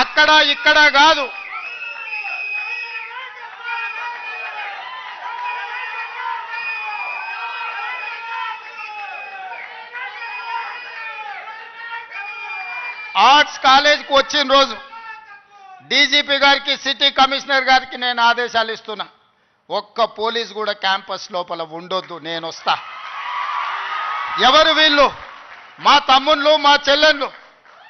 అక్కడ ఇక్కడ కాదు. ఆర్ట్స్ కాలేజ్కి వచ్చిన రోజు డీజీపీ గారికి సిటీ కమిషనర్ గారికి నేను ఆదేశాలు ఇస్తున్నా. ఒక్క పోలీస్ కూడా క్యాంపస్ లోపల ఉండొద్దు నేను వస్తా. ఎవరు వీళ్ళు? మా తమ్ముళ్ళు మా చెల్లెళ్ళు.